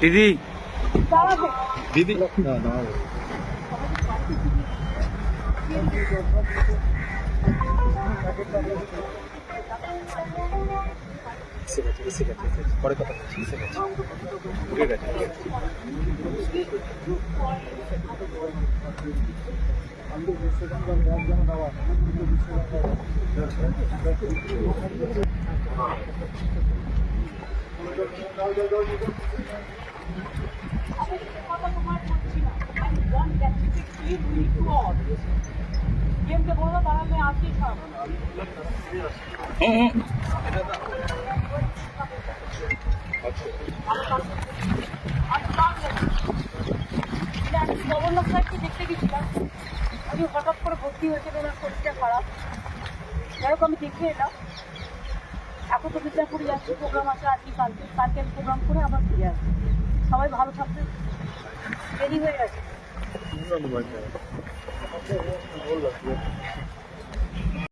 দিদি দিদি। পরে কথা বলছি এসে গেছে উঠে গেছে দেখতে গেছিলাম আমি হঠাৎ করে ভর্তি হয়েছিল ওনার শরীরটা খারাপ যাই আমি দেখে এলাম এখন তো বিদ্যাপুরে যাচ্ছি প্রোগ্রাম আছে আজকে কালকে কালকে প্রোগ্রাম করে আবার ফিরে আসব সবাই ভালো থাকবে। দেরি হয়ে গেছে।